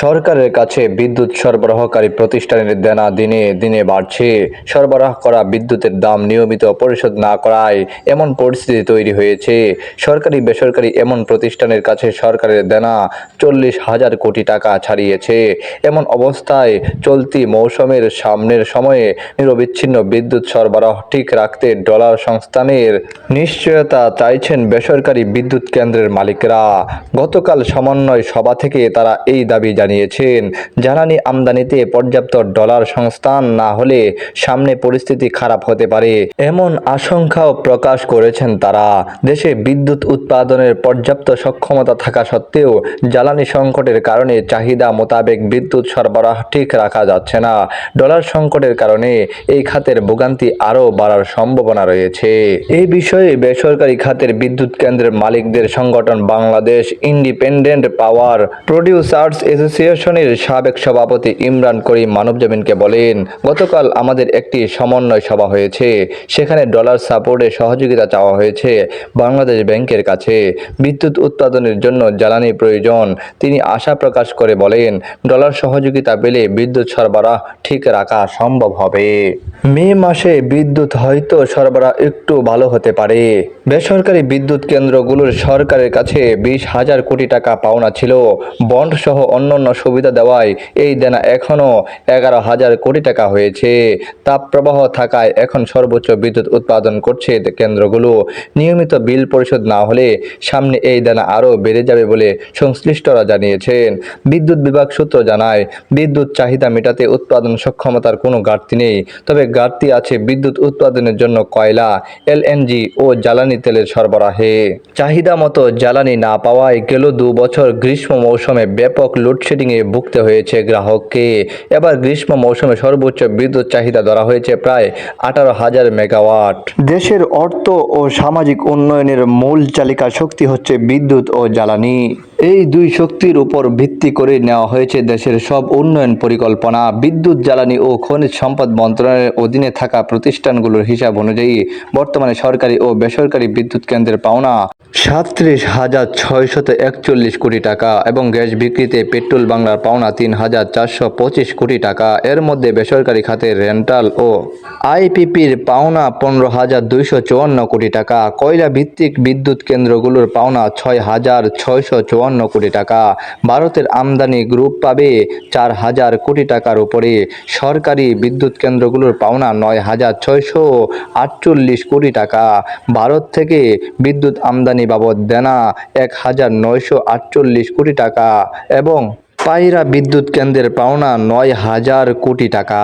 সরকারের কাছে বিদ্যুৎ সরবরাহকারী প্রতিষ্ঠানের দেনা দিনে দিনে বাড়ছে। সরবরাহ করা বিদ্যুতের দাম নিয়মিত পরিশোধ না করায় এমন পরিস্থিতি তৈরি হয়েছে। সরকারি বেসরকারি এমন প্রতিষ্ঠানের কাছে সরকারের দেনা চল্লিশ হাজার কোটি টাকা ছাড়িয়েছে। এমন অবস্থায় চলতি মৌসুমের সামনের সময়ে নিরবিচ্ছিন্ন বিদ্যুৎ সরবরাহ ঠিক রাখতে ডলার সংস্থানের নিশ্চয়তা চাইছেন বেসরকারি বিদ্যুৎ কেন্দ্রের মালিকরা। গতকাল সমন্বয় সভা থেকে তারা এই দাবি জানিয়েছেন। জ্বালানি আমদানিতে পর্যাপ্ত ডলার সংস্থান না হলে সামনে পরিস্থিতি খারাপ হতে পারে। এমন আশঙ্কাও প্রকাশ করেছেন তারা। দেশে বিদ্যুৎ উৎপাদনের পর্যাপ্ত সক্ষমতা থাকা সত্ত্বেও জ্বালানি সংকটের কারণে চাহিদা মোতাবেক বিদ্যুৎ সরবরাহ ঠিক রাখা যাচ্ছে না। ডলার সংকটের কারণে এই খাতের ভোগান্তি আরও বাড়ার সম্ভাবনা রয়েছে। এই বিষয়ে বেসরকারি খাতের বিদ্যুৎ কেন্দ্রের মালিকদের সংগঠন বাংলাদেশ ইন্ডিপেন্ডেন্ট পাওয়ার প্রডিউসার্স অ্যাসোসিয়েশনের সাবেক সভাপতি ইমরান করিম মানবজমিনকে বলেন, গতকাল আমাদের একটি সমন্বয় সভা হয়েছে। সেখানে ডলার সাপোর্টে সহযোগিতা চাওয়া হয়েছে বাংলাদেশ ব্যাংকের কাছে। বিদ্যুৎ উৎপাদনের জন্য জ্বালানি প্রয়োজন। তিনি আশা প্রকাশ করে বলেন, ডলার সহযোগিতা পেলে বিদ্যুৎ সরবরাহ ঠিক রাখা সম্ভব হবে। মে মাসে বিদ্যুৎ হয়তো সরবরাহ একটু ভালো হতে পারে। বেসরকারি বিদ্যুৎ কেন্দ্রগুলোর সরকারের কাছে বিশ হাজার কোটি টাকা পাওনা ছিল। বন্ড সহ অন্যান্য সুবিধা দেওয়ায় এই দেনা এখনও এগারো হাজার কোটি টাকা হয়েছে। তাপপ্রবাহ থাকায় এখন সর্বোচ্চ বিদ্যুৎ উৎপাদন করছে কেন্দ্রগুলো। নিয়মিত বিল পরিশোধ না হলে সামনে এই দেনা আরও বেড়ে যাবে বলে সংশ্লিষ্টরা জানিয়েছেন। বিদ্যুৎ বিভাগ সূত্র জানায়, বিদ্যুৎ চাহিদা মেটাতে উৎপাদন সক্ষমতার কোনো ঘাটতি নেই। তবে ঘাটতি আছে বিদ্যুৎ উৎপাদনের জন্য কয়লা, এলএনজি ও জ্বালানি তেলের সরবরাহে। চাহিদা মতো জ্বালানি না পাওয়ায় গেল দু বছর গ্রীষ্ম মৌসুমে ব্যাপক লোডশেডিংয়ে ভুগতে হয়েছে গ্রাহককে। এবার গ্রীষ্ম মৌসুমে সর্বোচ্চ বিদ্যুৎ চাহিদা ধরা হয়েছে প্রায় আঠারো হাজার মেগাওয়াট। দেশের অর্থ ও সামাজিক উন্নয়নের মূল চালিকা শক্তি হচ্ছে বিদ্যুৎ ও জ্বালানি। এই দুই শক্তির উপর ভিত্তি করে নেওয়া হয়েছে দেশের সব উন্নয়ন পরিকল্পনা, বিদ্যুৎ, জ্বালানি ও খনিজ সম্পদ মন্ত্রণালয়ের অধীনে থাকা প্রতিষ্ঠানগুলোর হিসাব অনুযায়ী বর্তমানে সরকারি ও বেসরকারি বিদ্যুৎ কেন্দ্রের পাওনা সাতত্রিশ হাজার ছয়শত একচল্লিশ কোটি টাকা এবং গ্যাস বিক্রিতে পেট্রোল বাংলার পাওনা তিন হাজার চারশো পঁচিশ কোটি টাকা। এর মধ্যে বেসরকারি খাতে রেন্টাল ও আইপিপির পাওনা পনেরো হাজার দুইশো চুয়ান্ন কোটি টাকা। কয়লা ভিত্তিক বিদ্যুৎ কেন্দ্রগুলোর পাওনা ছয় হাজার ছয়শো চুয়ান্ন কোটি টাকা। ভারতের আমদানি গ্রুপ পাবে চার হাজার কোটি টাকার উপরে। সরকারি বিদ্যুৎ কেন্দ্রগুলোর পাওনা নয় হাজার ছয়শো আটচল্লিশ কোটি টাকা। ভারত থেকে বিদ্যুৎ আমদানি বাবদ দেনা এক হাজার নয়শো আটচল্লিশ কোটি টাকা এবং পায়রা বিদ্যুৎ কেন্দ্রের পাওনা নয় হাজার কোটি টাকা।